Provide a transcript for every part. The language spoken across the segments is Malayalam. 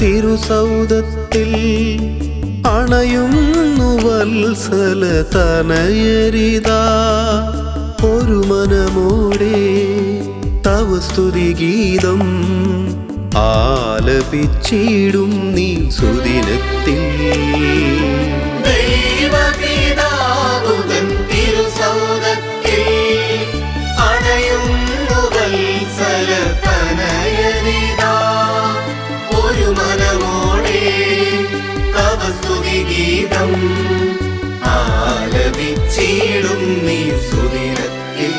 തിരുസൗദത്തിൽ അണയുന്നു വത്സല തനയരിതാ. ഒരു മനമോടെ തവ സ്തുതി ഗീതം ആലപിച്ചിടും നീ സുദിനത്തിൽ. ദൈവപിതാവുതൻ ആലപിച്ചിടും നീ സുദിനത്തിൽ.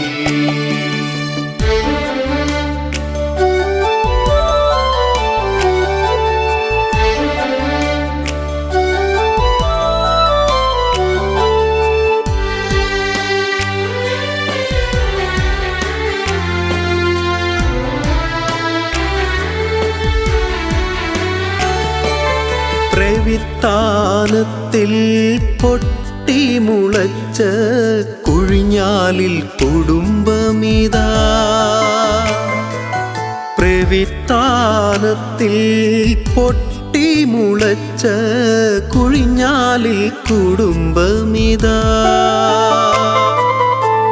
പ്രവിത്താനത്തിൽ പൊട്ടി മുളച്ച കുഴിഞ്ഞാലിൽ കുടുംബമിതാ. പ്രവിത്താനത്തിൽ പൊട്ടി മുളച്ച കുഴിഞ്ഞാലിൽ കുടുംബമിതാ.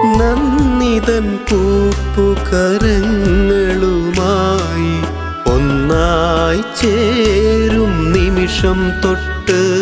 നന്ദിതൻ പൂപ്പുകരങ്ങളുമായി ഒന്നായി ചേരും നിമിഷം തൊട്ട്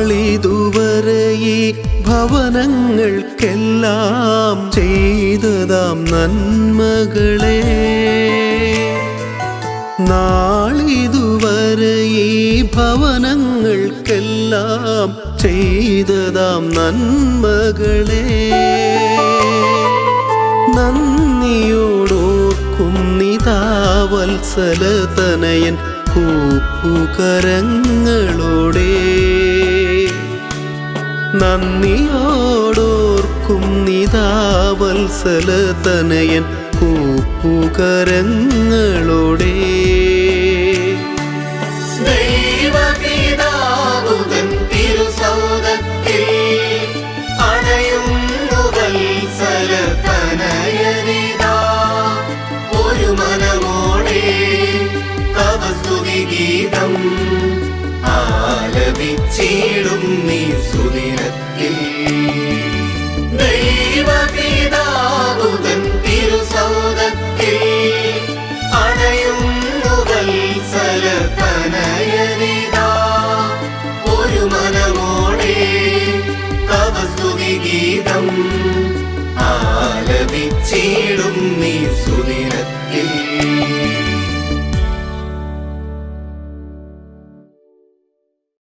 നാളിതുവരെ ഈ ഭവനങ്ങൾക്കെല്ലാം ചെയ്തതാം നന്മകളെ. നാളിതുവരെ ഈ ഭവനങ്ങൾക്കെല്ലാം ചെയ്തതാം നന്മകളെ. നന്ദിയോടോർക്കും നിതാവത്സലതനയൻ കൂപ്പുകരങ്ങളോടെ. മനമോടെ തനയൻ കൂപ്പുകരങ്ങളോടെ. ഗീതം ആലപിച്ചിടും നീ സുദിനത്തിൽ ആലപിച്ചിടും നീ സുദിനത്തിൽ